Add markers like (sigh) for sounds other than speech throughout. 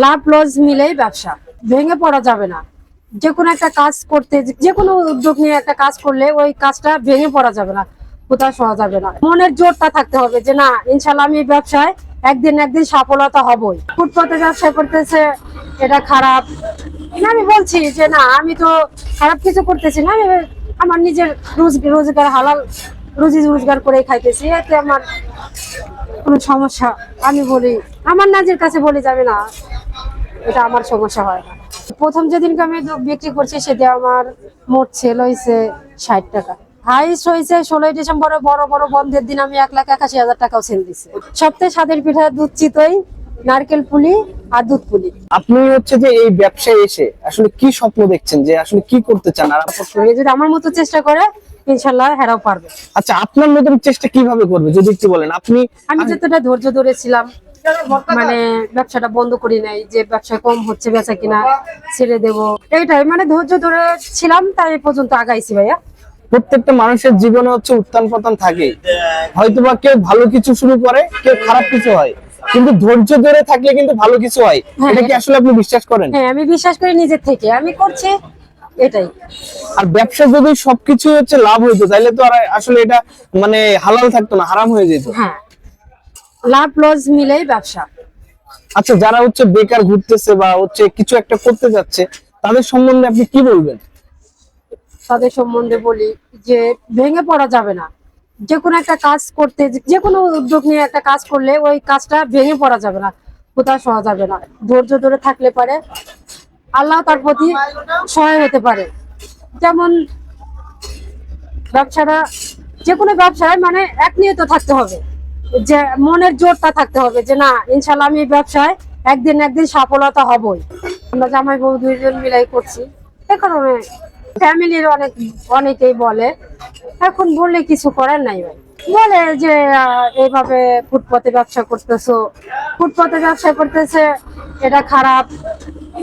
লাভ loss মিলেই ব্যবসা। ভেঙে পড়া যাবে না। যে কোনো একটা কাজ করতে যে কোনো উদ্যোগ নিয়ে একটা কাজ করলে ওই কাজটা ভেঙে পড়া যাবে না, কোথাও শোয়া যাবে না। মনের জোরটা থাকতে হবে যে, না ইনশাল্লাহ আমি ব্যবসায় একদিন একদিন সফলতা হবই। ফুটপাতে ব্যবসা করতেছে, এটা খারাপ। আমি বলছি যে, না, আমি তো খারাপ কিছু করতেছি না, আমি আমার নিজের রোজ- রোজগার হালাল, রুজি রোজগার করে খাইতেছি, এতে আমার কোনো সমস্যা, আমি বলি, আমার নাজের কাছে বলি যাবে না। এটা আমার সমস্যা হয় না। প্রথম যেদিনকে আমি দুধ বিক্রি করছি সেদিন আমার মোট সেল হয়েছে ষাট টাকা। হাইস্ট হয়েছে ষোলোই ডিসেম্বরে বড় বড় বন্ধের দিন আমি এক লাখ একাশি হাজার টাকাও সেল দিছি। সপ্তাহে স্বাদের পিঠা দুধ চিতই নারকেল পুলি আর দুধ পুলি। আপনি হচ্ছে যে এই ব্যবসায় এসে আসলে কি স্বপ্ন দেখছেন যে আসলে কি করতে চান? আর যদি আমার মতো চেষ্টা করে ইনশাল্লাহ হেরাও পারবে। আচ্ছা আপনার মতন চেষ্টা কীভাবে করবে? যদি একটু বলেন। আপনি আমি যতটা ধৈর্য ধরেছিলাম মানে ব্যবসাটা বন্ধ করি নাই যে ব্যবসা কম হচ্ছে বেচা কিনা ছেড়ে দেব। এইটাই মানে ধৈর্য ধরে ছিলাম তাই পর্যন্ত আগাইছি ভাইয়া। প্রত্যেকটা মানুষের জীবনে হচ্ছে উত্থান পতন থাকে হয়তোবা কেউ ভালো কিছু শুরু করে কেউ খারাপ কিছু হয়। কিন্তু ধৈর্য ধরে থাকলে কিন্তু ভালো কিছু হয়। হ্যাঁ। এটা কি আসলে আপনি বিশ্বাস করেন? হ্যাঁ আমি বিশ্বাস করি নিজের থেকে। আমি করছি এটাই। আর ব্যবসা যদি সবকিছু হচ্ছে লাভ হইতো তাহলে তো আর আসলে এটা মানে হালাল থাকতো না হারাম হয়ে যেত। হ্যাঁ। লাভ লস মিলেই ব্যবসা। আচ্ছা যারা হচ্ছে বেকার ঘুরতেছে বা হচ্ছে কিছু একটা করতে যাচ্ছে তাদের সম্বন্ধে আপনি কি বলবেন? তাদের সম্বন্ধে বলি যে ভেঙে পড়া যাবে না। যে কোনো একটা কাজ করতে যে কোনো উদ্যোগ নিয়ে একটা কাজ করলে ওই কাজটা ভেঙে পড়া যাবে না কোথাও শোয়া যাবে না। ধৈর্য ধরে থাকলে পারে আল্লাহ তার প্রতি সহায় হতে পারে। যেমন ব্যবসাটা যে কোনো ব্যবসায় মানে এক নিয়ত থাকতে হবে। যে মনের জোরটা থাকতে হবে যে না ইনশাল্লাহ আমি এই ব্যবসায় একদিন একদিন সফলতা হবই। আমরা জামাই বউ দুইজন মিলাই করছি। এ কারণে ফ্যামিলির অনেক, অনেকেই বলে, এখন বললে কিছু করার নাই ভাই। বলে যে এইভাবে ফুটপাতে ব্যবসা করতেছো। ফুটপাতে ব্যবসা করতেছে, এটা খারাপ।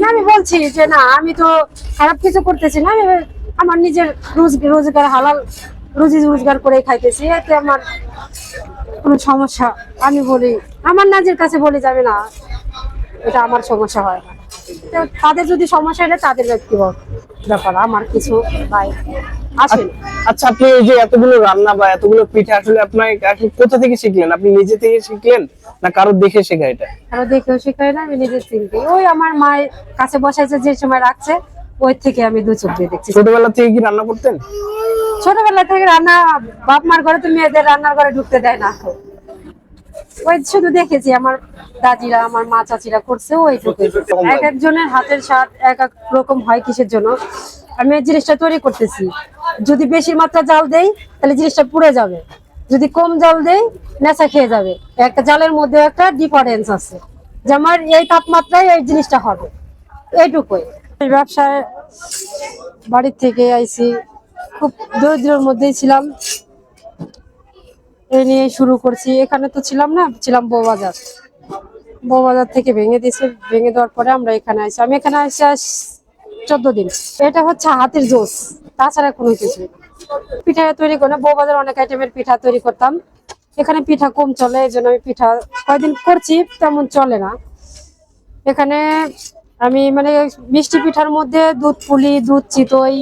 আমি বলছি যে না, আমি তো খারাপ কিছু করতেছি না। আমি আমার নিজের রোজ, রোজগার, হালাল রুজি রোজগার করে খাইতেছি। এতে আমার কোনো সমস্যা আমি বলি আমার নাজের কাছে বলে যাবে না। এটা আমার সমস্যা হয় না। তাদের যদি সমস্যা হলে তাদের ব্যক্তিগত ব্যাপার আমার কিছু ভাই আসেন। আচ্ছা আপনি এই যে এতগুলো রান্না বা এতগুলো পিঠা আসলে আপনার আসলে কোথা থেকে শিখলেন? আপনি নিজে থেকে শিখলেন না কারোর দেখে শেখা এটা? আরও দেখেও শেখাই না আমি নিজের চিনতে ওই আমার মায়ের কাছে বসাইছে যে সময় রাখছে ওই থেকে আমি দু চোখ দিয়ে দেখছি। ছোটবেলা থেকে কি রান্না করতেন? ছোটবেলা থেকে রান্না বাপ মার ঘরে তো মেয়েদের রান্নার ঘরে ঢুকতে দেয় না। ওই শুধু দেখেছি আমার দাদিরা আমার মা চাচিরা করছে ওইটুকু। এক একজনের হাতের স্বাদ এক এক রকম হয় কিসের জন্য। আমি এই জিনিসটা তৈরি করতেছি। যদি বেশি মাত্রা জাল দেই তাহলে জিনিসটা পুড়ে যাবে। যদি কম জাল দেই নেশা খেয়ে যাবে। একটা জালের মধ্যে একটা ডিফারেন্স আছে। যে আমার এই তাপমাত্রায় এই জিনিসটা হবে। এইটুকুই। এই ব্যবসায় বাড়ির থেকে আইছি। খুব দরিদ্রের মধ্যেই ছিলাম। এই নিয়ে শুরু করছি। এখানে তো ছিলাম না, ছিলাম বউবাজার। বউবাজার থেকে ভেঙে দিয়েছে। ভেঙে দেওয়ার পরে আমরা এখানে আসি আমি এখানে আসি চোদ্দ দিন। এটা হচ্ছে হাতের জোস। তাছাড়া কোনো কিছু। পিঠা তৈরি করে, বউবাজার অনেক আইটেমের পিঠা তৈরি করতাম। এখানে পিঠা কম চলে, এই জন্য আমি পিঠা কয়দিন করছি, তেমন চলে না। এখানে আমি মানে মিষ্টি পিঠার মধ্যে দুধ পুলি, দুধ চিতই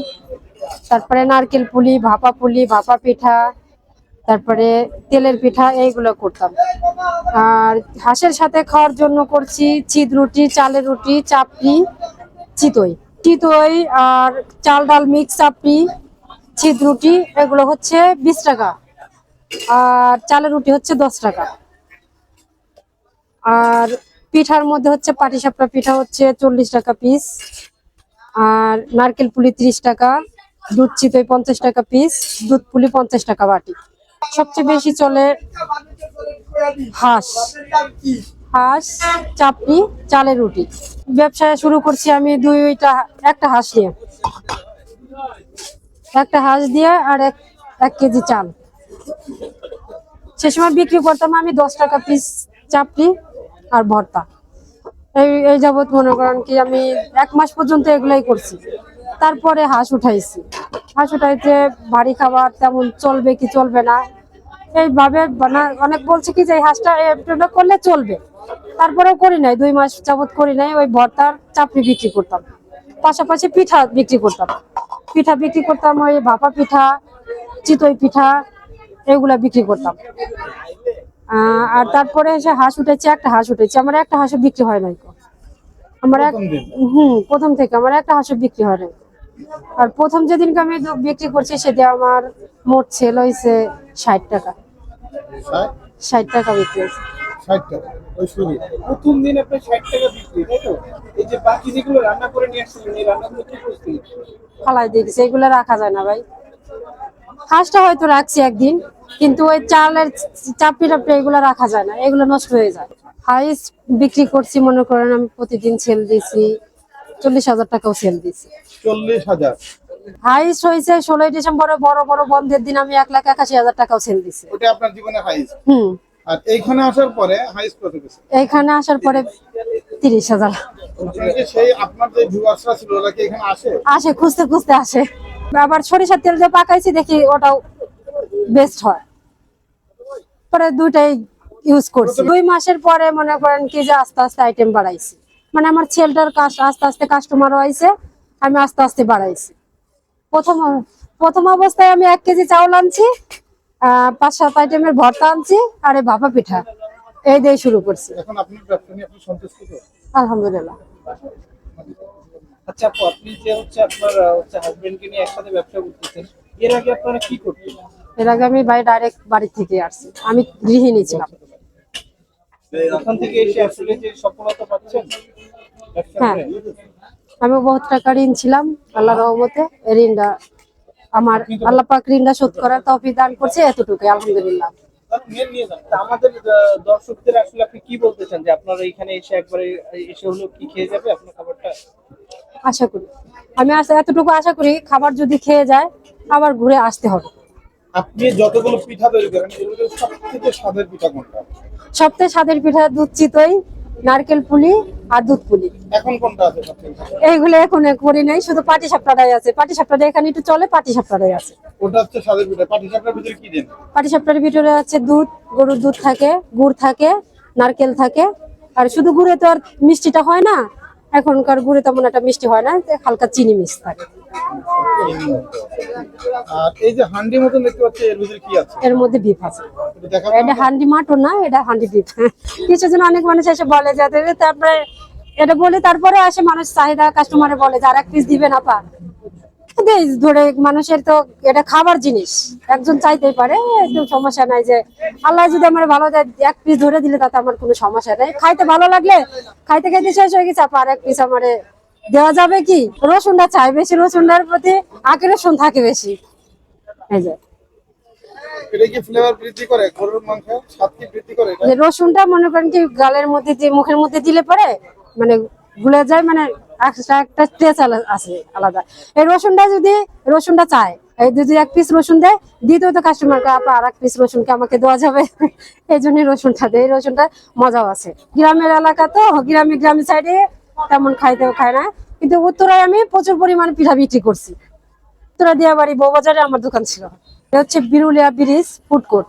তারপরে নারকেল পুলি, ভাপা পুলি, ভাপা পিঠা, তারপরে তেলের পিঠা, এইগুলো করতাম। আর হাঁসের সাথে খাওয়ার জন্য করছি চিদ রুটি, চালের রুটি, চাপড়ি, চিতই। চিতই আর চাল ডাল মিক্স চাপড়ি, চিদ রুটি, এগুলো হচ্ছে বিশ টাকা। আর চালের রুটি হচ্ছে দশ টাকা। আর পিঠার মধ্যে হচ্ছে পাটিসাপটা পিঠা হচ্ছে চল্লিশ টাকা পিস। আর নারকেল পুলি ত্রিশ টাকা। দুধ চিতই পঞ্চাশ টাকা পিস দুধ পুলি পঞ্চাশ টাকা বাটি। সবচেয়ে বেশি চলে হাঁস। হাঁস চাপড়ি চালের রুটি। ব্যবসা শুরু করছি আমি দুইটা, একটা হাঁস নিয়ে একটা হাঁস দিয়ে আর এক এক কেজি চাল। সে সময় বিক্রি করতাম আমি দশ টাকা পিস চাপড়ি আর ভর্তা। এই এই যাবৎ মনে করেন কি আমি এক মাস পর্যন্ত এগুলাই করছি। তারপরে হাঁস উঠাইছি। হাঁস উঠাইতে ভারী খাবার তেমন চলবে কি চলবে না। এইভাবে অনেক বলছে কি যে হাঁসটা করলে চলবে। তারপরেও করি নাই দুই মাস যাবত করি নাই ওই ভর্তার চাপড়ি বিক্রি করতাম। পাশাপাশি পিঠা বিক্রি করতাম। পিঠা বিক্রি করতাম ওই ভাপা পিঠা চিতই পিঠা এগুলা বিক্রি করতাম। আর তারপরে এসে হাঁস উঠেছে একটা হাঁস উঠেছে আমার একটা হাঁসও বিক্রি হয় নাই। আমার এক? হুম প্রথম থেকে আমার একটা হাঁসও বিক্রি হয় নাই। আর প্রথম যেদিনকে আমি বিক্রি করছি সেটা আমার মোট সেল হয়েছে ষাট টাকা। ষাট? টাকা বিক্রি হয়েছে। ষাট টাকা ওই শুরু প্রথম দিন আপনার ষাট টাকা বিক্রি তাই তো? এই যে বাকি যেগুলো রান্না করে নিয়ে আসছিলেন এই রান্নাগুলো কি করছিলেন? ফালাই দিয়েছি এগুলো রাখা যায় না ভাই। হাঁসটা হয়তো রাখছি একদিন কিন্তু ওই চালের চাপড়ি টাপড়ি এগুলো রাখা যায় না এগুলো নষ্ট হয়ে যায়। হাইস বিক্রি করছি মনে করেন আমি প্রতিদিন সেল দিয়েছি চল্লিশ হাজার টাকাও সেল দিয়েছি। চল্লিশ হাজার? হাইস হয়েছে ষোলোই ডিসেম্বরে বড় বড় বন্ধের দিন আমি এক লাখ একাশি হাজার টাকাও সেল দিছি ওটা আপনার জীবনে হাইস হুম। আর এইখানে আসার পরে হাইস কত গেছে? এইখানে আসার পরে তিরিশ হাজার। সেই আপনার যে ভিউয়ার্সরা ছিল ওরা কি এখানে আসে? আসে খুঁজতে খুঁজতে আসে। আবার সরিষার তেল যে পাকাইছি দেখি ওটাও বেস্ট হয়। পরে দুইটাই ইউজ করছি। দুই মাসের পরে মনে করেন কি যে আস্তে আস্তে আইটেম বাড়াইছি। মানে আমার ছেলেটার কাজ আস্তে আস্তে কাস্টমারও আইছে আমি আস্তে আস্তে বাড়াইছি। প্রথম প্রথম অবস্থায় আমি এক কেজি চাউল আনছি পাঁচ সাত আইটেমের ভর্তা আনছি আর ভাপা পিঠা। এই দিয়ে শুরু করছি? আলহামদুলিল্লাহ। আচ্ছা আপু আপনি যে হচ্ছে আপনার হচ্ছে হাজবেন্ডকে নিয়ে একসাথে ব্যবসা করতেছেন এর আগে আপনারা কি করতেন? এর আগে আমি বাড়ি ডাইরেক্ট বাড়ি থেকে আসছি। আমি গৃহিণী ছিলাম। ওখান থেকে এসে আসলে যে সফলতা পাচ্ছেন হ্যাঁ। আমি বহুত টাকা ঋণ ছিলাম আল্লাহ রহমতে। এই ঋণটা আমার আল্লাহ পাক ঋণটা শোধ করার তৌফিক দান করছে এতটুকুই আলহামদুলিল্লাহ। আমাদের দর্শকদের আসলে আপনি কি বলতে চান? যে আপনারা এখানে এসে একবারে এসে হলো কি খেয়ে যাবে? আপনার খাবারটা? আশা করি। আমি আশা এতটুকু আশা করি খাবার যদি খেয়ে যায় আবার ঘুরে আসতে হবে। আপনি যতগুলো পিঠা তৈরি করেন এগুলো সবথেকে স্বাদের পিঠা কোনটা? সবথেকে স্বাদের পিঠা দুধ চিতই নারকেল পুলি আর দুধ পুলি। এখন কোনটা আছে এইগুলো এখন করি নাই শুধু পাটি সাপটাটাই আছে। পাটি সাপটাটা এখানে একটু চলে পাটি সাপটাটাই আছে। ওটা হচ্ছে স্বাদের পিঠা। পাটি সাপটার ভিতরে কি দেন? পাটি সাপটার ভিতরে আছে দুধ গরুর দুধ থাকে গুড় থাকে নারকেল থাকে। আর শুধু গুড়ে তো আর মিষ্টিটা হয় না এখনকার গুড়ে তেমন একটা মিষ্টি হয় না হালকা চিনি মিক্স থাকে। আর এই যে হান্ডি মতন দেখতে পাচ্ছি এর ভিতরে কি আছে? এর মধ্যে বিফ আছে। এটা হান্ডি মাটন না এটা হান্ডি বিফ কিছু জন অনেক মানুষ এসে বলে যে "দেবে", তারপরে এটা বলে তারপরে আসে মানুষ চাহিদা কাস্টমারে বলে যে আর এক পিস দিবেন আপা। দেই ধরে মানুষের তো এটা খাবার জিনিস। একজন চাইতেই পারে সমস্যা নাই যে আল্লাহ যদি আমার ভালো দেয় এক পিস ধরে দিলে তাতে আমার কোনো সমস্যা নেই। খাইতে ভালো লাগলে খাইতে খাইতে শেষ হয়ে গেছে আপা আর এক পিস আমার দেওয়া যাবে কি? রসুনটা চাই বেশি রসুনটার প্রতি আগে রসুন থাকে বেশি। এই যে। রসুনটা মনে করেন কি গালের মধ্যে মুখের মধ্যে দিলে পরে মানে গুলে যায় মানে একটা টেস্ট আছে আলাদা। এই রসুনটা যদি, রসুনটা চায় যদি এক পিস রসুন দেয় আপনার আর এক পিস রসুনকে আমাকে দেওয়া যাবে? (laughs) এই জন্যই রসুনটা দেয়, এই রসুনটা মজাও আছে। গ্রামের এলাকা তো, গ্রামে গ্রামের সাইডে তেমন খাইতেও খায় না। কিন্তু উত্তরায় আমি প্রচুর পরিমাণে পিঠা বিক্রি করছি। উত্তরা দিয়া বাড়ি বউবাজারে আমার দোকান ছিল। এটা হচ্ছে বিরুলিয়া ব্রিজ ফুড কোর্ট।